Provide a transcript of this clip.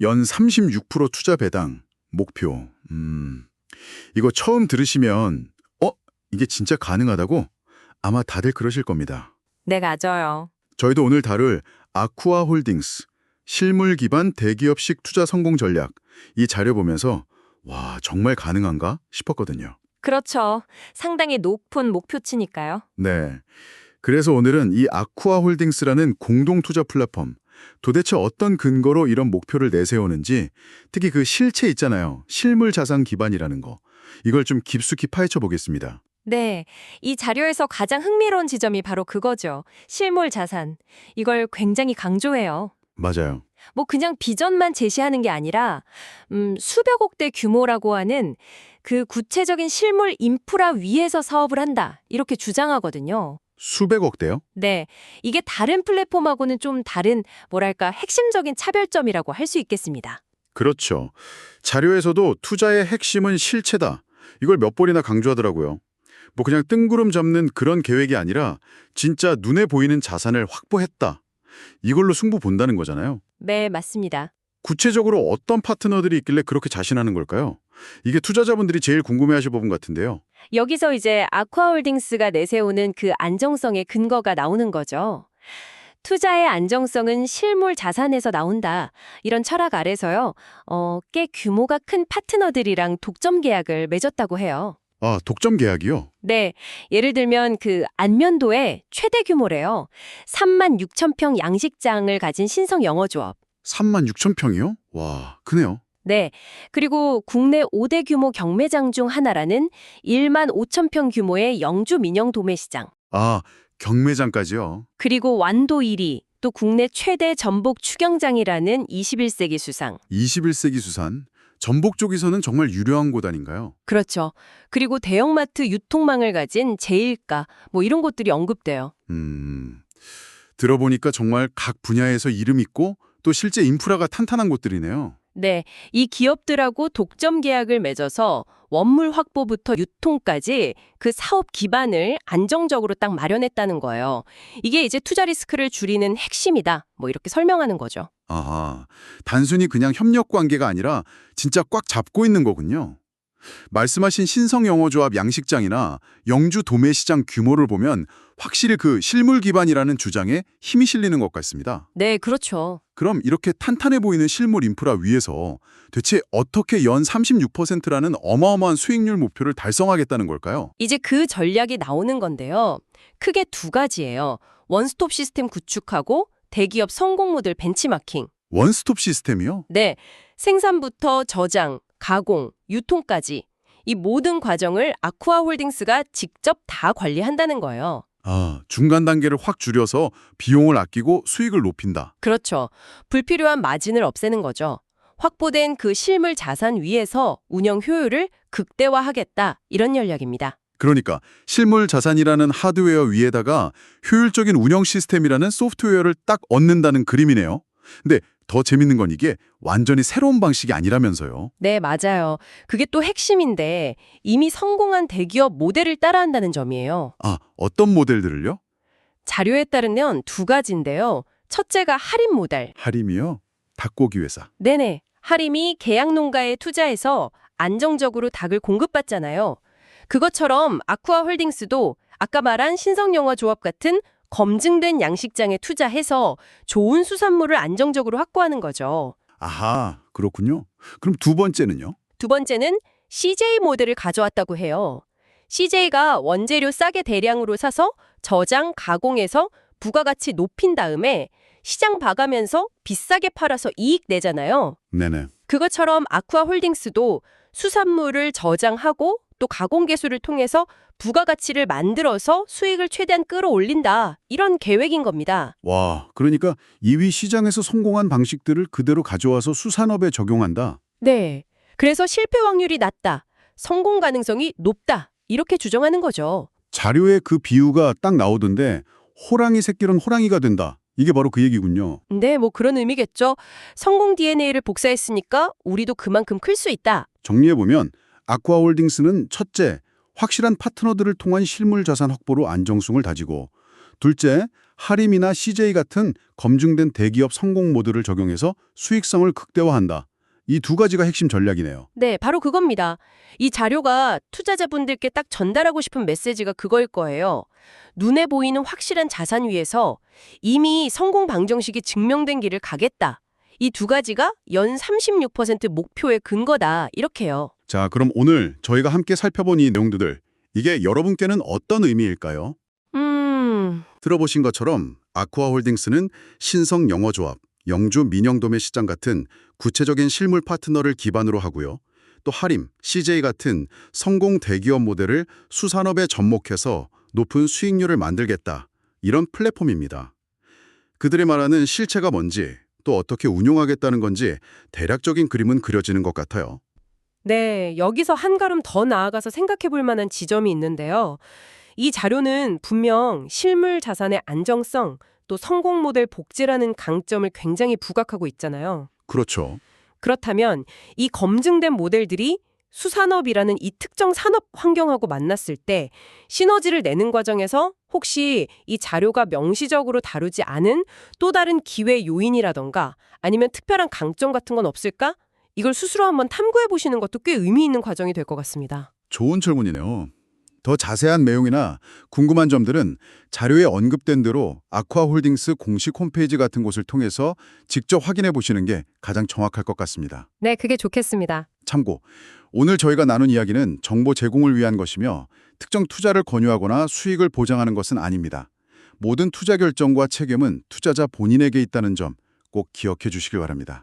연 36% 투자 배당 목표. 음. 이거 처음 들으시면 어, 이게 진짜 가능하다고? 아마 다들 그러실 겁니다. 네, 맞아요. 저희도 오늘 다룰 아쿠아 홀딩스 실물 기반 대기업식 투자 성공 전략 이 자료 보면서 와, 정말 가능한가 싶었거든요. 그렇죠. 상당히 높은 목표치니까요. 네. 그래서 오늘은 이 아쿠아 홀딩스라는 공동 투자 플랫폼 도대체 어떤 근거로 이런 목표를 내세우는지 특히 그 실체 있잖아요. 실물 자산 기반이라는 거. 이걸 좀 깊숙이 파헤쳐 보겠습니다. 네, 이 자료에서 가장 흥미로운 지점이 바로 그거죠. 실물 자산. 이걸 굉장히 강조해요. 맞아요. 뭐 그냥 비전만 제시하는 게 아니라 음, 수백억 대 규모라고 하는 그 구체적인 실물 인프라 위에서 사업을 한다. 이렇게 주장하거든요. 수백억 대요? 네, 이게 다른 플랫폼하고는 좀 다른 뭐랄까 핵심적인 차별점이라고 할 수 있겠습니다. 그렇죠. 자료에서도 투자의 핵심은 실체다. 이걸 몇 번이나 강조하더라고요. 뭐 그냥 뜬구름 잡는 그런 계획이 아니라 진짜 눈에 보이는 자산을 확보했다. 이걸로 승부 본다는 거잖아요. 네, 맞습니다. 구체적으로 어떤 파트너들이 있길래 그렇게 자신하는 걸까요? 이게 투자자분들이 제일 궁금해하실 부분 같은데요. 여기서 이제 아쿠아홀딩스가 내세우는 그 안정성의 근거가 나오는 거죠. 투자의 안정성은 실물 자산에서 나온다. 이런 철학 아래서요. 어, 꽤 규모가 큰 파트너들이랑 독점 계약을 맺었다고 해요. 아, 독점 계약이요? 네. 예를 들면 그 안면도의 최대 규모래요. 3만 6천 평 양식장을 가진 신성 영어조업. 3만 6천 평이요? 와, 크네요. 네. 그리고 국내 5대 규모 경매장 중 하나라는 1만 5천 평 규모의 영주 민영 도매시장. 아, 경매장까지요? 그리고 완도 1위, 또 국내 최대 전복 추경장이라는 21세기 수상. 21세기 수산. 전복 쪽에서는 정말 유려한 곳 아닌가요? 그렇죠. 그리고 대형마트 유통망을 가진 제일가, 뭐 이런 곳들이 언급돼요. 음, 들어보니까 정말 각 분야에서 이름 있고 또 실제 인프라가 탄탄한 곳들이네요. 네, 이 기업들하고 독점 계약을 맺어서 원물 확보부터 유통까지 그 사업 기반을 안정적으로 딱 마련했다는 거예요. 이게 이제 투자 리스크를 줄이는 핵심이다. 뭐 이렇게 설명하는 거죠. 아하, 단순히 그냥 협력 관계가 아니라 진짜 꽉 잡고 있는 거군요. 말씀하신 신성영어조합 양식장이나 영주 도매시장 규모를 보면 확실히 그 실물 기반이라는 주장에 힘이 실리는 것 같습니다. 네, 그렇죠. 그럼 이렇게 탄탄해 보이는 실물 인프라 위에서 대체 어떻게 연 36%라는 어마어마한 수익률 목표를 달성하겠다는 걸까요? 이제 그 전략이 나오는 건데요. 크게 두 가지예요. 원스톱 시스템 구축하고 대기업 성공 모델 벤치마킹. 원스톱 시스템이요? 네, 생산부터 저장, 가공, 유통까지 이 모든 과정을 아쿠아 홀딩스가 직접 다 관리한다는 거예요. 아, 중간 단계를 확 줄여서 비용을 아끼고 수익을 높인다. 그렇죠. 불필요한 마진을 없애는 거죠. 확보된 그 실물 자산 위에서 운영 효율을 극대화하겠다. 이런 전략입니다. 그러니까 실물 자산이라는 하드웨어 위에다가 효율적인 운영 시스템이라는 소프트웨어를 딱 얻는다는 그림이네요. 근데 더 재밌는 건 이게 완전히 새로운 방식이 아니라면서요. 네, 맞아요. 그게 또 핵심인데 이미 성공한 대기업 모델을 따라한다는 점이에요. 아, 어떤 모델들을요? 자료에 따르면 두 가지인데요. 첫째가 할인 모델. 하림이요? 닭고기 회사. 네네. 할인이 계약 농가에 투자해서 안정적으로 닭을 공급받잖아요. 그것처럼 아쿠아 홀딩스도 아까 말한 신성영화 조합 같은 검증된 양식장에 투자해서 좋은 수산물을 안정적으로 확보하는 거죠. 아하, 그렇군요. 그럼 두 번째는요? 두 번째는 CJ 모델을 가져왔다고 해요. CJ가 원재료 싸게 대량으로 사서 저장, 가공해서 부가가치 높인 다음에 시장 봐가면서 비싸게 팔아서 이익 내잖아요. 네네. 그것처럼 아쿠아 홀딩스도 수산물을 저장하고 또 가공 개수를 통해서 부가가치를 만들어서 수익을 최대한 끌어올린다. 이런 계획인 겁니다. 와, 그러니까 2위 시장에서 성공한 방식들을 그대로 가져와서 수산업에 적용한다. 네. 그래서 실패 확률이 낮다. 성공 가능성이 높다. 이렇게 주장하는 거죠. 자료에 그 비유가 딱 나오던데 호랑이 새끼는 호랑이가 된다. 이게 바로 그 얘기군요. 네, 뭐 그런 의미겠죠. 성공 DNA를 복사했으니까 우리도 그만큼 클 수 있다. 정리해보면 아쿠아홀딩스는 첫째, 확실한 파트너들을 통한 실물 자산 확보로 안정성을 다지고 둘째, 하림이나 CJ 같은 검증된 대기업 성공 모델을 적용해서 수익성을 극대화한다. 이 두 가지가 핵심 전략이네요. 네, 바로 그겁니다. 이 자료가 투자자분들께 딱 전달하고 싶은 메시지가 그거일 거예요. 눈에 보이는 확실한 자산 위에서 이미 성공 방정식이 증명된 길을 가겠다. 이 두 가지가 연 36% 목표의 근거다. 이렇게요. 자, 그럼 오늘 저희가 함께 살펴본 이 내용들, 이게 여러분께는 어떤 의미일까요? 음, 들어보신 것처럼 아쿠아홀딩스는 신성 영어조합, 영주 민영도매 시장 같은 구체적인 실물 파트너를 기반으로 하고요. 또 하림, CJ 같은 성공 대기업 모델을 수산업에 접목해서 높은 수익률을 만들겠다. 이런 플랫폼입니다. 그들이 말하는 실체가 뭔지 또 어떻게 운용하겠다는 건지 대략적인 그림은 그려지는 것 같아요. 네, 여기서 한 걸음 더 나아가서 생각해 볼 만한 지점이 있는데요. 이 자료는 분명 실물 자산의 안정성, 또 성공 모델 복제라는 강점을 굉장히 부각하고 있잖아요. 그렇죠. 그렇다면 이 검증된 모델들이 수산업이라는 이 특정 산업 환경하고 만났을 때 시너지를 내는 과정에서 혹시 이 자료가 명시적으로 다루지 않은 또 다른 기회 요인이라던가 아니면 특별한 강점 같은 건 없을까? 이걸 스스로 한번 탐구해 보시는 것도 꽤 의미 있는 과정이 될 것 같습니다. 좋은 질문이네요. 더 자세한 내용이나 궁금한 점들은 자료에 언급된 대로 아쿠아홀딩스 공식 홈페이지 같은 곳을 통해서 직접 확인해 보시는 게 가장 정확할 것 같습니다. 네, 그게 좋겠습니다. 참고, 오늘 저희가 나눈 이야기는 정보 제공을 위한 것이며 특정 투자를 권유하거나 수익을 보장하는 것은 아닙니다. 모든 투자 결정과 책임은 투자자 본인에게 있다는 점 꼭 기억해 주시길 바랍니다.